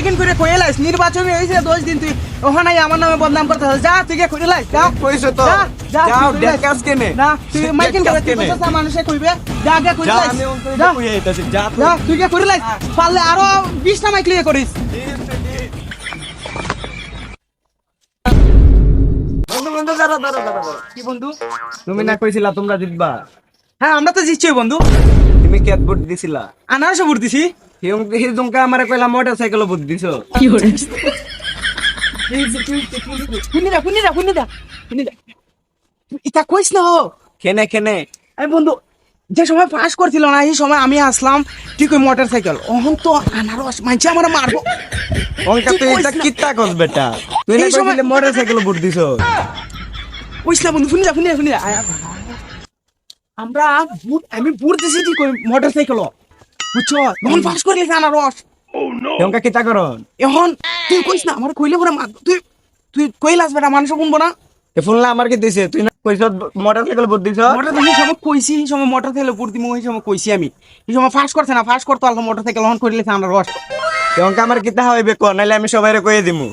Miking করে কয়ে lines নির্বাচনে হয়েছে দশ দিন তুই ওখানে আমার নামে বদনাম করতে যা তুই কইরে লাইস যা। কইছো তো। যা, যা, লাইস। কাজ কেনে। না তুই মাইকিং করে তুই কইছস না মানুষে কইবে যা গিয়ে কইরে যা লাইস। আমি যা। কইয়া আইতাছি যা তুই। যা তুই গিয়ে কইরে লাইস। পারলে আরও 20টা মাইক লিয়ে করিস। বন্ধু বন্ধু দাঁড়া দাঁড়া। কি বন্ধু? তুমি না কইছিলা তোমরা জিতবা। হ্যাঁ আমরা তো জিতছি বন্ধু। তুমি কেট বুট দিছিলা। আনারসে ভোট দিছি। আমারে কইলা মোটরসাইকেল বুট দিছো। শুনি দা শুনি দা শুনি দা শুনি দা কইস না হো কেনে কেনে এই বন্ধু যে সময় পাস করছিল না এই সময় আমি আসলাম ঠিক ওই মোটর সাইকেল তো আনারস মানছে আমার মারবো। অঙ্কা তুই এটা কিত্তা কস বেটা? তুই না মোটরসাইকেল বুট দিছো। কইস না বন্ধু শুনি যা শুনি যা শুনি যা আমরা বুট আমি বুট দিছি ঠিক ওই মোটর সাইকেল বুঝছ? পাস করলি কিত্তা করন এখন তুই কইস না আমার কইলে পরে তুই তুই কইলাস বেটা মানুষ শুনব না। এ ফোন আমার কি দিছে? তুই না কইছ মোটরসাইকেল বুট দিছ? মোটর এই সময় কইছি এই সময় মোটর সাইকেল বুট দিমু এই সময় কইছি আমি। এই সময় ফাঁস করছে না ফাঁস করতে আলতো মোটর সাইকেল অন আনারস আমার কিতা হইবে কোন নাইলে আমি সবাইরে কইয়ে দিমু।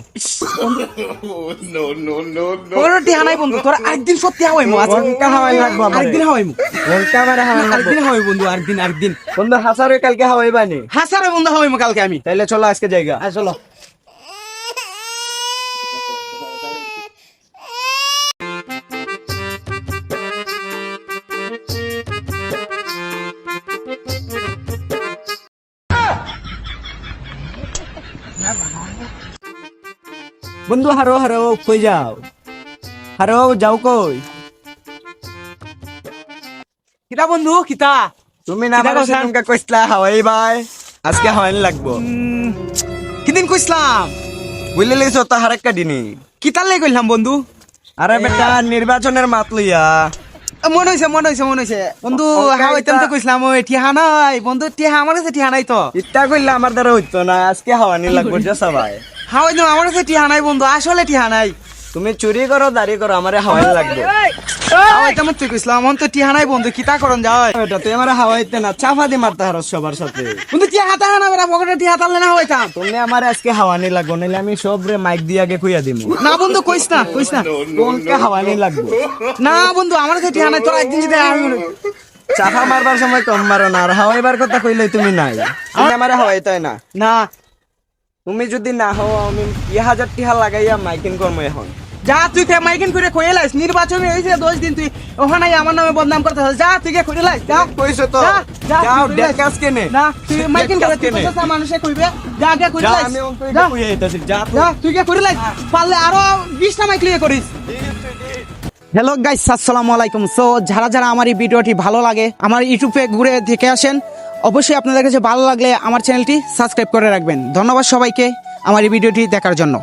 তোর টিহা নাই বন্ধু তোর আরেকদিন সত্যি হাওয়াইমু আজকে অঙ্কা হাওয়াই লাগবো আমার। আরেকদিন হাওয়াইমু অঙ্কা আমারে হাওয়াই আরেকদিন হাওয়াই বন্ধু আরেকদিন আরেকদিন। বন্ধু হাসারে কালকে হাওয়াইবানি হাসারে বন্ধু হাওয়াইমু কালকে আমি। তাইলে চলো আজকে জায়গা। আয় চলো। বন্ধু হারো হারো কই যাও? হারো যাও কই? কিতা বন্ধু কিতা? তুমি না আমার? সেদিনকে কইছলা হাওয়াই বাই। আজকে হাওয়াইন লাগবো কিদিন কইসলাম বুঝলে লিছো তো হারেক্কা দিনি কিতার লাই কইলাম বন্ধু? আরে বেটা নির্বাচনের মাত লইয়া। মনে হয়েছে মনে হয়েছে মনে হয়েছে বন্ধু ওকা হাওয়াইতাম তো কইছিলাম ওই টিহা নাই। বন্ধু টিহা আমার কাছে টিহা নাই তো। ইত্যা কইলে আমার দ্বারা হইতো না আজকে হাওয়া নিয়ে লাগবো সবাই হাওয়াইতাম আমার কাছে টিহা নাই বন্ধু আসলে টিহা নাই। তুমি চুরি করো দাড়ি করো আমারে হাওয়াইন লাগবে। তুই বন্ধু কিতা করন যায় বেটা তুই আমার হাওয়াইতে না চাপা দি মারতে হারো সবার সাথে। বন্ধু টিহা হাতা না পকেটে তুমি আমার আজকে হাওয়ানি লাগবো নাইলে আমি সব রে মাইক দিয়ে আগে কইয়া দিমু। না বন্ধু কইস না কইস না। কোনকে হাওয়ানি লাগবো। না বন্ধু আমার কাছে টিহা নাই তোর একদিন যদি আমি চাপা মারবার সময় কম মারো না আর হাওয়াইবার কথা কইলে তুমি নাই। তুমি আমারে না। না। তুমি যদি না হও আমি কি হাজার টিহা লাগাইয়া মাইকিং করব এখন। যা তুই কে মাইকিং করে কয়ে লাইস নির্বাচনে হয়েছে দশ দিন তুই ওখানে আমার নামে বদনাম করতে হবে যা তুই কে করে লাইস যা। কইছো তো। যা, যা, যাও কাজ কেনে না। তুই মাইকিং করে তুই না। মানুষে কইবে যা কে করে যা লাইস। আমি অন্তরে কইয়া তুই। যা তুই কে করে লাইস। পারলে আরও 20টা মাইক লিয়ে করিস। হ্যালো গাইস আসসালামু আলাইকুম। সো যারা যারা আমার এই ভিডিওটি ভালো লাগে আমার ইউটিউবে ঘুরে দেখে আসেন অবশ্যই আপনাদের কাছে ভালো লাগলে আমার চ্যানেলটি সাবস্ক্রাইব করে রাখবেন। ধন্যবাদ সবাইকে আমার এই ভিডিওটি দেখার জন্য।